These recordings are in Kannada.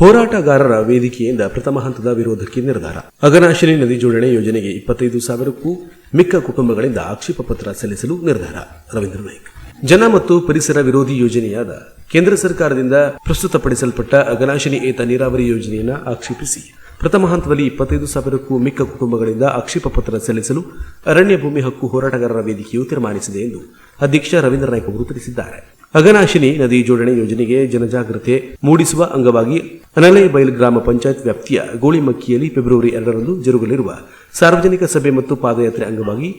ಹೋರಾಟಗಾರರ ವೇದಿಕೆಯಿಂದ ಪ್ರಥಮ ಹಂತದ ವಿರೋಧಕ್ಕೆ ನಿರ್ಧಾರ. ಅಗನಾಶಿನಿ ನದಿ ಜೋಡಣೆ ಯೋಜನೆಗೆ ಇಪ್ಪತ್ತೈದು ಸಾವಿರಕ್ಕೂ ಮಿಕ್ಕ ಕುಟುಂಬಗಳಿಂದ ಆಕ್ಷೇಪ ಪತ್ರ ಸಲ್ಲಿಸಲು ನಿರ್ಧಾರ. ರವೀಂದ್ರ ನಾಯ್ಕ. ಜನ ಮತ್ತು ಪರಿಸರ ವಿರೋಧಿ ಯೋಜನೆಯಾದ ಕೇಂದ್ರ ಸರ್ಕಾರದಿಂದ ಪ್ರಸ್ತುತಪಡಿಸಲ್ಪಟ್ಟ ಅಗನಾಶಿನಿ ಏತ ನೀರಾವರಿ ಯೋಜನೆಯನ್ನು ಆಕ್ಷೇಪಿಸಿ ಪ್ರಥಮ ಹಂತದಲ್ಲಿ ಇಪ್ಪತ್ತೈದು ಸಾವಿರಕ್ಕೂ ಮಿಕ್ಕ ಕುಟುಂಬಗಳಿಂದ ಆಕ್ಷೇಪ ಪತ್ರ ಸಲ್ಲಿಸಲು ಅರಣ್ಯ ಭೂಮಿ ಹಕ್ಕು ಹೋರಾಟಗಾರರ ವೇದಿಕೆಯು ತೀರ್ಮಾನಿಸಿದೆ ಎಂದು ಅಧ್ಯಕ್ಷ ರವೀಂದ್ರ ನಾಯ್ಕ ಅವರು ತಿಳಿಸಿದ್ದಾರೆ. ಅಘನಾಶಿನಿ ನದಿ ಜೋಡಣೆ ಯೋಜನೆಗೆ ಜನಜಾಗೃತಿ ಮೂಡಿಸುವ ಅಂಗವಾಗಿ ಅನಲೈಬೈಲ್ ಗ್ರಾಮ ಪಂಚಾಯತ್ ವ್ಯಾಪ್ತಿಯ ಗೋಳಿಮಕ್ಕಿಯಲ್ಲಿ ಫೆಬ್ರವರಿ ಎರಡರಂದು ಜರುಗಲಿರುವ ಸಾರ್ವಜನಿಕ ಸಭೆ ಮತ್ತು ಪಾದಯಾತ್ರೆ ಅಂಗವಾಗಿ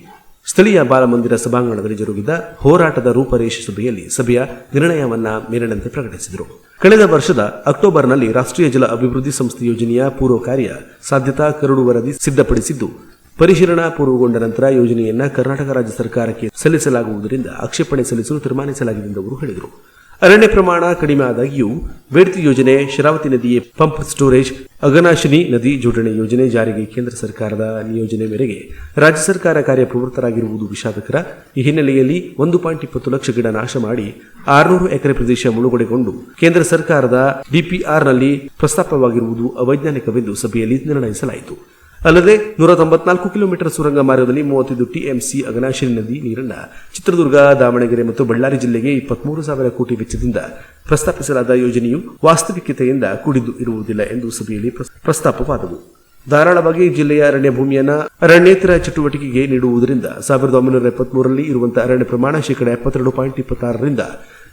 ಸ್ಥಳೀಯ ಬಾಲಮಂದಿರ ಸಭಾಂಗಣದಲ್ಲಿ ಜರುಗಿದ ಹೋರಾಟದ ರೂಪರೇಷ ಸಭೆಯಲ್ಲಿ ಸಭೆಯ ನಿರ್ಣಯವನ್ನ ಮೇಲಿನಂತೆ ಪ್ರಕಟಿಸಿದರು. ಕಳೆದ ವರ್ಷದ ಅಕ್ಟೋಬರ್ನಲ್ಲಿ ರಾಷ್ಟ್ರೀಯ ಜಲ ಅಭಿವೃದ್ಧಿ ಸಂಸ್ಥೆ ಯೋಜನೆಯ ಪೂರ್ವ ಕಾರ್ಯ ಸಾಧ್ಯತಾ ಕರಡು ವರದಿ ಸಿದ್ಧಪಡಿಸಿದ್ದು ಪರಿಶೀಲನಾ ಪೂರ್ವಗೊಂಡ ನಂತರ ಯೋಜನೆಯನ್ನ ಕರ್ನಾಟಕ ರಾಜ್ಯ ಸರ್ಕಾರಕ್ಕೆ ಸಲ್ಲಿಸಲಾಗುವುದರಿಂದ ಆಕ್ಷೇಪಣೆ ಸಲ್ಲಿಸಲು ತೀರ್ಮಾನಿಸಲಾಗಿದೆ ಎಂದು ಅವರು ಹೇಳಿದರು. ಅರಣ್ಯ ಪ್ರಮಾಣ ಕಡಿಮೆ ಆದಾಗಿಯೂ ಬೇಡ್ತಿ ಯೋಜನೆ ಶರಾವತಿ ನದಿಯ ಪಂಪ್ ಸ್ಟೋರೇಜ್ ಅಗನಾಶಿನಿ ನದಿ ಜೋಡಣೆ ಯೋಜನೆ ಜಾರಿಗೆ ಕೇಂದ್ರ ಸರ್ಕಾರದ ನಿಯೋಜನೆ ಮೇರೆಗೆ ರಾಜ್ಯ ಸರ್ಕಾರ ಕಾರ್ಯಪ್ರವೃತ್ತರಾಗಿರುವುದು ವಿಷಾದಕರ. ಈ ಹಿನ್ನೆಲೆಯಲ್ಲಿ ಒಂದು ಪಾಯಿಂಟ್ ಇಪ್ಪತ್ತು ಲಕ್ಷ ಗಿಡ ನಾಶ ಮಾಡಿ ಆರುನೂರು ಎಕರೆ ಪ್ರದೇಶ ಮುಳುಗಡೆಗೊಂಡು ಕೇಂದ್ರ ಸರ್ಕಾರದ ಡಿಪಿಆರ್ನಲ್ಲಿ ಪ್ರಸ್ತಾಪವಾಗಿರುವುದು ಅವೈಜ್ಞಾನಿಕವೆಂದು ಸಭೆಯಲ್ಲಿ ನಿರ್ಣಯಿಸಲಾಯಿತು. ಅಲ್ಲದೆ ನೂರ ತೊಂಬತ್ನಾಲ್ಕು ಕಿಲೋಮೀಟರ್ ಸುರಂಗ ಮಾರ್ಗದಲ್ಲಿ ಮೂವತ್ತೈದು ಟಿಎಂಸಿ ಅಗನಾಶಿನಿ ನದಿ ನೀರನ್ನ ಚಿತ್ರದುರ್ಗ, ದಾವಣಗೆರೆ ಮತ್ತು ಬಳ್ಳಾರಿ ಜಿಲ್ಲೆಗೆ ಇಪ್ಪತ್ಮೂರು ಸಾವಿರ ಕೋಟಿ ವೆಚ್ಚದಿಂದ ಪ್ರಸ್ತಾಪಿಸಲಾದ ಯೋಜನೆಯು ವಾಸ್ತವಿಕತೆಯಿಂದ ಕೂಡಿದ್ದು ಇರುವುದಿಲ್ಲ ಎಂದು ಸಭೆಯಲ್ಲಿ ಪ್ರಸ್- ಪ್ರಸ್ತಾಪವಾದವು. ಧಾರಾಳವಾಗಿ ಜಿಲ್ಲೆಯ ಅರಣ್ಯ ಭೂಮಿಯನ್ನ ಅರಣ್ಯೇತರ ಚಟುವಟಿಕೆಗೆ ನೀಡುವುದರಿಂದ ಸಾವಿರದ ಒಂಬೈನೂರ ಎಪ್ಪತ್ಮೂರರಲ್ಲಿ ಇರುವಂತಹ ಅರಣ್ಯ ಪ್ರಮಾಣ ಶೇಕಡಾ ಎಪ್ಪತ್ತೆರಡು ಪಾಯಿಂಟ್ ಇಪ್ಪತ್ತಾರರಿಂದ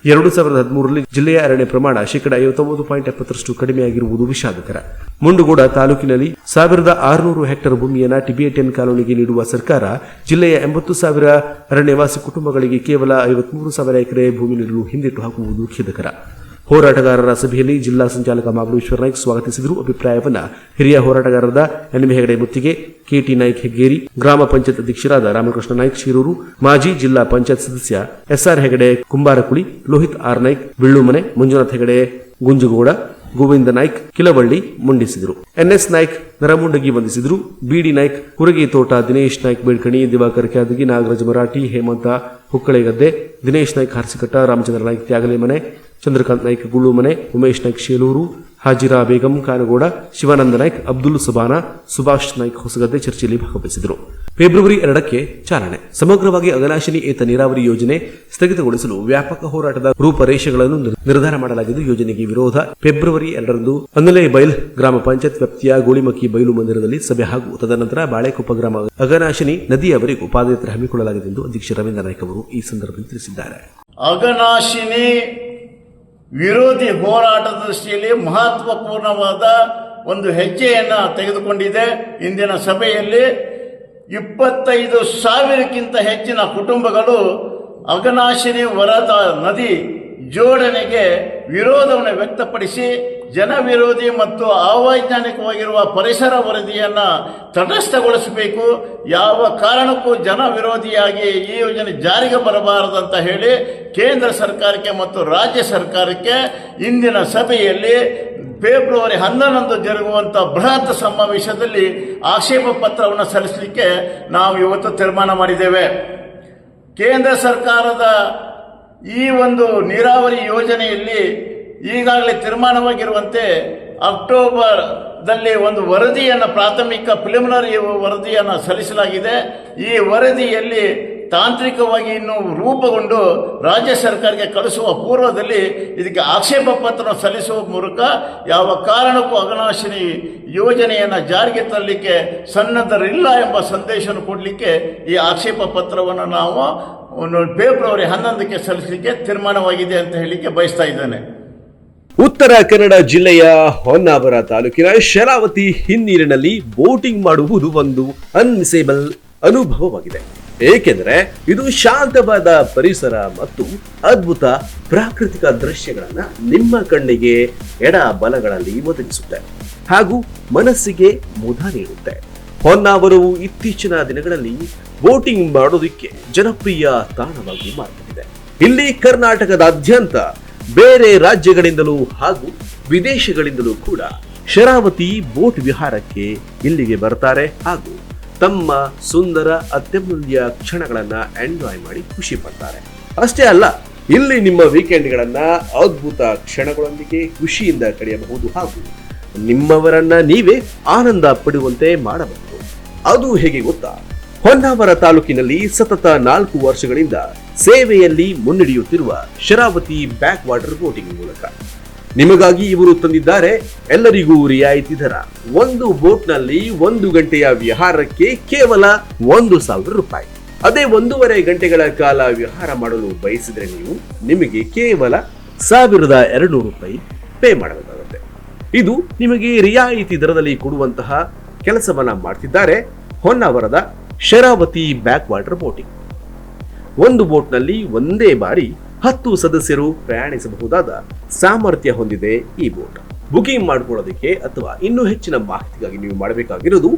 ಎರಡು ಸಾವಿರದ ಹದಿಮೂರರಲ್ಲಿ ಜಿಲ್ಲೆಯ ಅರಣ್ಯ ಪ್ರಮಾಣ ಶೇಕಡ ಐವತ್ತೊಂಬತ್ತು ಪಾಯಿಂಟ್ ಎಪ್ಪತ್ತರಷ್ಟು ಕಡಿಮೆಯಾಗಿರುವುದು ವಿಷಾದಕರ. ಮುಂಡಗೋಡ ತಾಲೂಕಿನಲ್ಲಿ ಸಾವಿರದ ಆರುನೂರು ಹೆಕ್ಟೇರ್ ಭೂಮಿಯನ್ನು ಟಿಬಿಯಟಿಯನ್ ಕಾಲೋನಿಗೆ ನೀಡುವ ಸರ್ಕಾರ ಜಿಲ್ಲೆಯ ಎಂಬತ್ತು ಸಾವಿರ ಅರಣ್ಯವಾಸಿ ಕುಟುಂಬಗಳಿಗೆ ಕೇವಲ ಐವತ್ಮೂರು ಸಾವಿರ ಎಕರೆ ಭೂಮಿ ನೀಡಲು ಹಿಂದಿಟ್ಟು ಹಾಕುವುದು ಖೇದಕರ ಹೋರಾಟಗಾರರ ಸಭೆಯಲ್ಲಿ ಜಿಲ್ಲಾ ಸಂಚಾಲಕ ಮಾಬಳೇಶ್ವರ ನಾಯ್ಕ್ ಸ್ವಾಗತಿಸಿದರು. ಅಭಿಪ್ರಾಯವನ್ನು ಹಿರಿಯ ಹೋರಾಟಗಾರರಾದ ಎನ್ ಹೆಗಡೆ ಮುತ್ತಿಗೆ ಕೆಟಿ ನಾಯ್ಕ್ ಹೆಗ್ಗೇರಿ, ಗ್ರಾಮ ಪಂಚಾಯತ್ ಅಧ್ಯಕ್ಷರಾದ ರಾಮಕೃಷ್ಣ ನಾಯ್ಕ್ ಶಿರೂರು, ಮಾಜಿ ಜಿಲ್ಲಾ ಪಂಚಾಯತ್ ಸದಸ್ಯ ಎಸ್ಆರ್ ಹೆಗಡೆ ಕುಂಬಾರಕುಳಿ, ಲೋಹಿತ್ ಆರ್ ನಾಯ್ಕ್, ಬಿಳ್ಳುಮನೆ, ಮಂಜುನಾಥ್ ಹೆಗಡೆ, ಗುಂಜುಗೌಡ ಗೋವಿಂದ ನಾಯ್ಕ್ ಕಿಲವಳ್ಳಿ ಮುಂಡಿಸಿದರು. ಎನ್ಎಸ್ ನಾಯ್ಕ್ ನರಮುಂಡಗಿ ವಂದಿಸಿದರು. ಬಿಡಿ ನಾಯ್ಕ್ ಕುರಗಿ ತೋಟ ದಿನೇಶ್ ನಾಯ್ಕ್ ಬೇಡ್ಕಣಿ, ದಿವಾಕರ್ ಕ್ಯಾದಗಿ, ನಾಗರಾಜ್ ಮರಾಠಿ, ಹೇಮಂತ ಹುಕ್ಕಳೆಗದ್ದೆ, ದಿನೇಶ್ ನಾಯ್ಕ್ ಹಾರ್ಸಿಕಟ್ಟ, ರಾಮಚಂದ್ರ ನಾಯ್ಕ್ ತ್ಯಾಗಲೆ ಮನೆ, ಚಂದ್ರಕಾಂತ್ ನಾಯ್ಕ್ ಗುಳ್ಳು ಮನೆ, ಉಮೇಶ್ ನಾಯ್ಕ್ ಶೇಲೂರು ಹಾಜಿರಾ ಬೇಗಂ ಕಾನಗೌಡ ಶಿವಾನಂದ ನಾಯ್ಕ್, ಅಬ್ದುಲ್ ಸುಬಾನ, ಸುಭಾಷ್ ನಾಯ್ಕ್ ಹೊಸಗದ್ದೆ ಚರ್ಚೆಯಲ್ಲಿ ಭಾಗವಹಿಸಿದರು. ಫೆಬ್ರವರಿ ಎರಡಕ್ಕೆ ಚಾಲನೆ. ಸಮಗ್ರವಾಗಿ ಅಗನಾಶಿನಿ ಏತ ನೀರಾವರಿ ಯೋಜನೆ ಸ್ಥಗಿತಗೊಳಿಸಲು ವ್ಯಾಪಕ ಹೋರಾಟದ ರೂಪರೇಷೆಗಳನ್ನು ನಿರ್- ನಿರ್ಧಾರ ಮಾಡಲಾಗಿದ್ದು, ಯೋಜನೆಗೆ ವಿರೋಧ ಫೆಬ್ರವರಿ ಎರಡರಂದು ಅನ್ನಲೆ ಬೈಲ್ ಗ್ರಾಮ ಪಂಚಾಯತ್ ವ್ಯಾಪ್ತಿಯ ಗೋಳಿಮಕ್ಕಿ ಬಯಲು ಮಂದಿರದಲ್ಲಿ ಸಭೆ ಹಾಗೂ ತದನಂತರ ಬಾಳೆಕೊಪ್ಪ ಗ್ರಾಮ ಅಗನಾಶಿನಿ ನದಿಯವರೆಗೂ ಪಾದಯಾತ್ರೆ ಹಮ್ಮಿಕೊಳ್ಳಲಾಗಿದೆ ಎಂದು ಅಧ್ಯಕ್ಷ ರವೀಂದ್ರ ನಾಯ್ಕ್ ಅವರು ಈ ಸಂದರ್ಭದಲ್ಲಿ ತಿಳಿಸಿದ್ದಾರೆ. ಅಘನಾಶಿನಿ ವಿರೋಧಿ ಹೋರಾಟದ ದೃಷ್ಟಿಯಲ್ಲಿ ಮಹತ್ವಪೂರ್ಣವಾದ ಒಂದು ಹೆಜ್ಜೆಯನ್ನು ತೆಗೆದುಕೊಂಡಿದೆ. ಇಂದಿನ ಸಭೆಯಲ್ಲಿ ಇಪ್ಪತ್ತೈದು ಸಾವಿರಕ್ಕಿಂತ ಹೆಚ್ಚಿನ ಕುಟುಂಬಗಳು ಅಗನಾಶಿನಿ ವರದ ನದಿ ಜೋಡಣೆಗೆ ವಿರೋಧವನ್ನು ವ್ಯಕ್ತಪಡಿಸಿ ಜನವಿರೋಧಿ ಮತ್ತು ಅವೈಜ್ಞಾನಿಕವಾಗಿರುವ ಪರಿಸರ ವರದಿಯನ್ನು ತಟಸ್ಥಗೊಳಿಸಬೇಕು. ಯಾವ ಕಾರಣಕ್ಕೂ ಜನ ವಿರೋಧಿಯಾಗಿ ಈ ಯೋಜನೆ ಜಾರಿಗೆ ಬರಬಾರದಂತ ಹೇಳಿ ಕೇಂದ್ರ ಸರ್ಕಾರಕ್ಕೆ ಮತ್ತು ರಾಜ್ಯ ಸರ್ಕಾರಕ್ಕೆ ಇಂದಿನ ಸಭೆಯಲ್ಲಿ ಫೆಬ್ರವರಿ ಹನ್ನೊಂದರಂದು ಜರುಗುವಂಥ ಬೃಹತ್ ಸಮಾವೇಶದಲ್ಲಿ ಆಕ್ಷೇಪ ಪತ್ರವನ್ನು ಸಲ್ಲಿಸಲಿಕ್ಕೆ ನಾವು ಇವತ್ತು ತೀರ್ಮಾನ ಮಾಡಿದ್ದೇವೆ. ಕೇಂದ್ರ ಸರ್ಕಾರದ ಈ ಒಂದು ನೀರಾವರಿ ಯೋಜನೆಯಲ್ಲಿ ಈಗಾಗಲೇ ತೀರ್ಮಾನವಾಗಿರುವಂತೆ ಅಕ್ಟೋಬರ್ದಲ್ಲಿ ಒಂದು ವರದಿಯನ್ನು ಪ್ರಾಥಮಿಕ ಪ್ರಿಲಿಮಿನರಿ ವರದಿಯನ್ನು ಸಲ್ಲಿಸಲಾಗಿದೆ. ಈ ವರದಿಯಲ್ಲಿ ತಾಂತ್ರಿಕವಾಗಿ ಇನ್ನು ರೂಪುಗೊಂಡು ರಾಜ್ಯ ಸರ್ಕಾರಕ್ಕೆ ಕಳಿಸುವ ಪೂರ್ವದಲ್ಲಿ ಇದಕ್ಕೆ ಆಕ್ಷೇಪ ಪತ್ರ ಸಲ್ಲಿಸುವ ಮೂಲಕ ಯಾವ ಕಾರಣಕ್ಕೂ ಅಗನಾಶಿನಿ ಯೋಜನೆಯನ್ನು ಜಾರಿಗೆ ತರಲಿಕ್ಕೆ ಸನ್ನದ್ಧರಿಲ್ಲ ಎಂಬ ಸಂದೇಶವನ್ನು ಕೊಡಲಿಕ್ಕೆ ಈ ಆಕ್ಷೇಪ ಪತ್ರವನ್ನು ನಾವು ಒಂದು ಫೆಬ್ರವರಿ ಹನ್ನೊಂದಕ್ಕೆ ಸಲ್ಲಿಸಲಿಕ್ಕೆ ತೀರ್ಮಾನವಾಗಿದೆ ಅಂತ ಹೇಳಲಿಕ್ಕೆ ಬಯಸ್ತಾ ಇದ್ದೇನೆ. ಉತ್ತರ ಕನ್ನಡ ಜಿಲ್ಲೆಯ ಹೊನ್ನಾವರ ತಾಲೂಕಿನ ಶರಾವತಿ ಹಿನ್ನೀರಿನಲ್ಲಿ ಬೋಟಿಂಗ್ ಮಾಡುವುದು ಒಂದು ಅನ್ಮಿಸೇಬಲ್ ಅನುಭವವಾಗಿದೆ. ಏಕೆಂದರೆ ಇದು ಶಾಂತವಾದ ಪರಿಸರ ಮತ್ತು ಅದ್ಭುತ ಪ್ರಾಕೃತಿಕ ದೃಶ್ಯಗಳನ್ನ ನಿಮ್ಮ ಕಣ್ಣಿಗೆ ಎಡ ಬಲಗಳಲ್ಲಿ ಒದಗಿಸುತ್ತೆ ಹಾಗೂ ಮನಸ್ಸಿಗೆ ಮುದ ನೀಡುತ್ತೆ. ಹೊನ್ನಾವರವು ಇತ್ತೀಚಿನ ದಿನಗಳಲ್ಲಿ ಬೋಟಿಂಗ್ ಮಾಡೋದಕ್ಕೆ ಜನಪ್ರಿಯ ತಾಣವಾಗಿ ಮಾರ್ಪಟ್ಟಿದೆ. ಇಲ್ಲಿ ಕರ್ನಾಟಕದಾದ್ಯಂತ ಬೇರೆ ರಾಜ್ಯಗಳಿಂದಲೂ ಹಾಗೂ ವಿದೇಶಗಳಿಂದಲೂ ಕೂಡ ಶರಾವತಿ ಬೋಟ್ ವಿಹಾರಕ್ಕೆ ಇಲ್ಲಿಗೆ ಬರ್ತಾರೆ ಹಾಗೂ ತಮ್ಮ ಸುಂದರ ಅತ್ಯಮೂಲ್ಯ ಕ್ಷಣಗಳನ್ನ ಎಂಜಾಯ್ ಮಾಡಿ ಖುಷಿ ಪಡ್ತಾರೆ. ಅಷ್ಟೇ ಅಲ್ಲ, ಇಲ್ಲಿ ನಿಮ್ಮ ವೀಕೆಂಡ್ಗಳನ್ನ ಅದ್ಭುತ ಕ್ಷಣಗಳೊಂದಿಗೆ ಖುಷಿಯಿಂದ ಕಳೆಯಬಹುದು ಹಾಗೂ ನಿಮ್ಮವರನ್ನ ನೀವೇ ಆನಂದ ಪಡುವಂತೆ ಮಾಡಬಹುದು. ಅದು ಹೇಗೆ ಗೊತ್ತಾ? ಹೊನ್ನಾವರ ತಾಲೂಕಿನಲ್ಲಿ ಸತತ ನಾಲ್ಕು ವರ್ಷಗಳಿಂದ ಸೇವೆಯಲ್ಲಿ ಮುನ್ನಡೆಯುತ್ತಿರುವ ಶರಾವತಿ ಬ್ಯಾಕ್ ವಾಟರ್ ಬೋಟಿಂಗ್ ಮೂಲಕ. ನಿಮಗಾಗಿ ಇವರು ತಂದಿದ್ದಾರೆ, ಎಲ್ಲರಿಗೂ ರಿಯಾಯಿತಿ ದರ. ಒಂದು ಬೋಟ್ನಲ್ಲಿ ಒಂದು ಗಂಟೆಯ ವಿಹಾರಕ್ಕೆ ಕೇವಲ ಒಂದು ಸಾವಿರ ರೂಪಾಯಿ. ಅದೇ ಒಂದೂವರೆ ಗಂಟೆಗಳ ಕಾಲ ವಿಹಾರ ಮಾಡಲು ಬಯಸಿದರೆ ನೀವು ನಿಮಗೆ ಕೇವಲ ಸಾವಿರದ ಎರಡು ರೂಪಾಯಿ ಪೇ ಮಾಡಬೇಕಾಗುತ್ತೆ. ಇದು ನಿಮಗೆ ರಿಯಾಯಿತಿ ದರದಲ್ಲಿ ಕೊಡುವಂತಹ ಕೆಲಸವನ್ನ ಮಾಡ್ತಿದ್ದಾರೆ. ಹೊನ್ನಾವರದ ಶರಾವತಿ ಬ್ಯಾಕ್ ವಾಟರ್ ಬೋಟಿಂಗ್. ಒಂದು ಬೋಟ್ನಲ್ಲಿ ಒಂದೇ ಬಾರಿ ಹತ್ತು ಸದಸ್ಯರು ಪ್ರಯಾಣಿಸಬಹುದಾದ ಸಾಮರ್ಥ್ಯ ಹೊಂದಿದೆ ಈ ಬೋಟ್. ಬುಕಿಂಗ್ ಮಾಡ್ಕೊಳ್ಳೋದಕ್ಕೆ ಅಥವಾ ಇನ್ನೂ ಹೆಚ್ಚಿನ ಮಾಹಿತಿಗಾಗಿ ನೀವು ಮಾಡಬೇಕಾಗಿರೋದು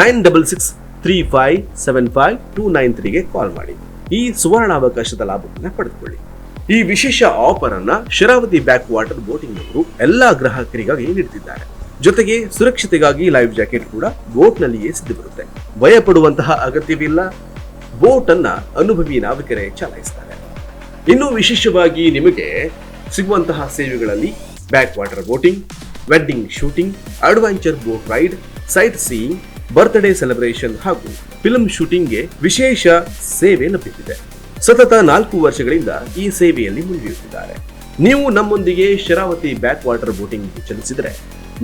nine double six three five seven five two nine ತ್ರೀಗೆ call ಮಾಡಿ. ಈ ಸುವರ್ಣಾವಕಾಶದ ಲಾಭವನ್ನು ಪಡೆದುಕೊಳ್ಳಿ. ಈ ವಿಶೇಷ ಆಫರ್ ಅನ್ನ ಶರಾವತಿ ಬ್ಯಾಕ್ ವಾಟರ್ ಬೋಟಿಂಗ್ ನವರು ಎಲ್ಲಾ ಗ್ರಾಹಕರಿಗಾಗಿ ನೀಡುತ್ತಿದ್ದಾರೆ. ಜೊತೆಗೆ ಸುರಕ್ಷತೆಗಾಗಿ ಲೈಫ್ ಜಾಕೆಟ್ ಕೂಡ ಬೋಟ್ನಲ್ಲಿಯೇ ಸಿದ್ಧ ಬರುತ್ತೆ ಭಯ ಪಡುವಂತಹ ಅಗತ್ಯವಿಲ್ಲ. ಬೋಟ್ ಅನ್ನ ಅನುಭವಿ ನಾವಿಕರೇ ಚಲಾಯಿಸ್ತಾರೆ. ಇನ್ನು ವಿಶೇಷವಾಗಿ ನಿಮಗೆ ಸಿಗುವಂತಹ ಸೇವೆಗಳಲ್ಲಿ back water boating, wedding shooting, adventure boat ride sight seeing birthday celebration ಹಾಗೂ ಫಿಲ್ಮ್ ಶೂಟಿಂಗ್ಗೆ ವಿಶೇಷ ಸೇವೆ ಲಭ್ಯವಿದೆ ಸತತ ನಾಲ್ಕು ವರ್ಷಗಳಿಂದ ಈ ಸೇವೆಯಲ್ಲಿ ಮುಂದುವರಿಯುತ್ತಿದ್ದಾರೆ ನೀವು ನಮ್ಮೊಂದಿಗೆ ಶರಾವತಿ ಬ್ಯಾಕ್ ವಾಟರ್ ಬೋಟಿಂಗ್ ಚಲಿಸಿದರೆ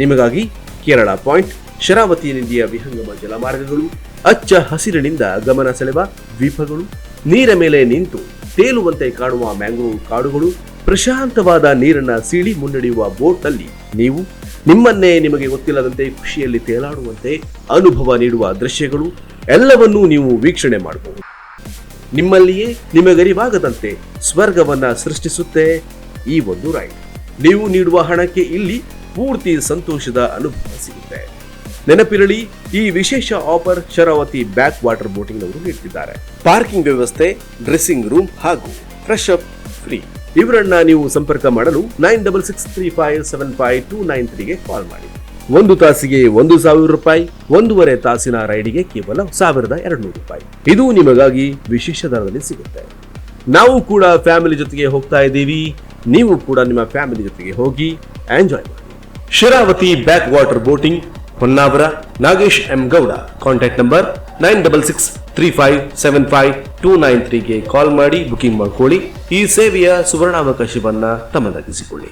ನಿಮಗಾಗಿ ಕೇರಳ ಪಾಯಿಂಟ್, ಶರಾವತಿ ನದಿಯ ವಿಹಂಗಮ ಜಲಮಾರ್ಗಗಳು, ಅಚ್ಚ ಹಸಿರಿನಿಂದ ಗಮನ ಸೆಳೆವ ದ್ವೀಪಗಳು, ನೀರ ಮೇಲೆ ನಿಂತು ತೇಲುವಂತೆ ಕಾಣುವ ಮ್ಯಾಂಗ್ರೋವ್ ಕಾಡುಗಳು ಪ್ರಶಾಂತವಾದ ನೀರನ್ನ ಸೀಳಿ ಮುನ್ನಡೆಯುವ ಬೋಟ್ನಲ್ಲಿ ನೀವು ನಿಮ್ಮನ್ನೇ ನಿಮಗೆ ಗೊತ್ತಿಲ್ಲದಂತೆ ಖುಷಿಯಲ್ಲಿ ತೇಲಾಡುವಂತೆ ಅನುಭವ ನೀಡುವ ದೃಶ್ಯಗಳು ಎಲ್ಲವನ್ನೂ ನೀವು ವೀಕ್ಷಣೆ ಮಾಡಬಹುದು. ನಿಮ್ಮಲ್ಲಿಯೇ ನಿಮಗರಿವಾಗದಂತೆ ಸ್ವರ್ಗವನ್ನ ಸೃಷ್ಟಿಸುತ್ತೆ ಈ ಒಂದು ರೈಡ್. ನೀವು ನೀಡುವ ಹಣಕ್ಕೆ ಇಲ್ಲಿ ಪೂರ್ತಿ ಸಂತೋಷದ ಅನುಭವ ಸಿಗುತ್ತೆ. ನೆನಪಿರಲಿ, ಈ ವಿಶೇಷ offer Sharavathi back water boating ನವರು ನೀಡುತ್ತಿದ್ದಾರೆ ಪಾರ್ಕಿಂಗ್ ವ್ಯವಸ್ಥೆ, ಡ್ರೆಸ್ಸಿಂಗ್ ರೂಮ್ ಹಾಗೂ ಫ್ರೆಶ್ ಅಪ್ ಫ್ರೀ. ಇವರನ್ನ ನೀವು ಸಂಪರ್ಕ ಮಾಡಲು nine double six three five seven five two nine ತ್ರೀಗೆ call ಮಾಡಿ. ಒಂದು ತಾಸಿಗೆ ಒಂದು ಸಾವಿರ ರೂಪಾಯಿ, ಒಂದೂವರೆ ತಾಸಿನ ರೈಡಿಗೆ ಕೇವಲ ಸಾವಿರದ ಎರಡು ನೂರು ರೂಪಾಯಿ. ಇದು ನಿಮಗಾಗಿ ವಿಶೇಷ ದರದಲ್ಲಿ ಸಿಗುತ್ತೆ. ನಾವು ಕೂಡ ಫ್ಯಾಮಿಲಿ ಜೊತೆಗೆ ಹೋಗ್ತಾ ಇದ್ದೀವಿ. ನೀವು ಕೂಡ ನಿಮ್ಮ ಫ್ಯಾಮಿಲಿ ಜೊತೆಗೆ ಹೋಗಿ ಎಂಜಾಯ್ ಮಾಡಿ. Sharavathi back water boating Honnavar Nagesh M Gowda. Contact number nine double six three five seven five two nine ತ್ರೀಗೆ call ಮಾಡಿ ಬುಕಿಂಗ್ ಮಾಡಿಕೊಳ್ಳಿ. ಈ ಸೇವೆಯ ಸುವರ್ಣಾವಕಾಶವನ್ನು ತಮ್ಮದಾಗಿಸಿಕೊಳ್ಳಿ